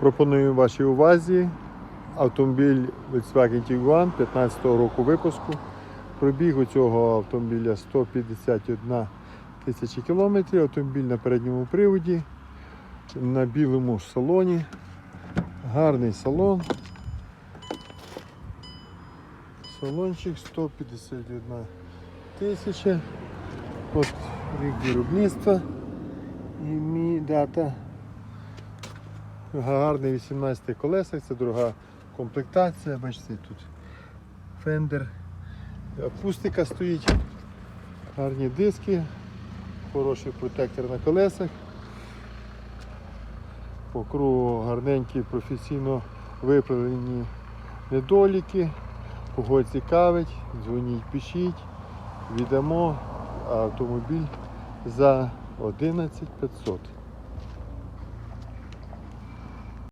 Пропоную вашій увазі автомобіль Volkswagen Tiguan 15 року випуску. Пробіг у цього автомобіля 151 тисяча кілометрів. Автомобіль на передньому приводі, на білому салоні. Гарний салон. Салончик 151 тисяча. От рік виробництва і мі дата. Гарний 18 колесах, це дорога комплектація. Бачите, тут фендер, акустика стоїть, гарні диски, хороший протектор на колесах. По кругу гарненькі, професійно виправлені недоліки. Кого цікавить, дзвоніть, пишіть, віддамо автомобіль за 11 500.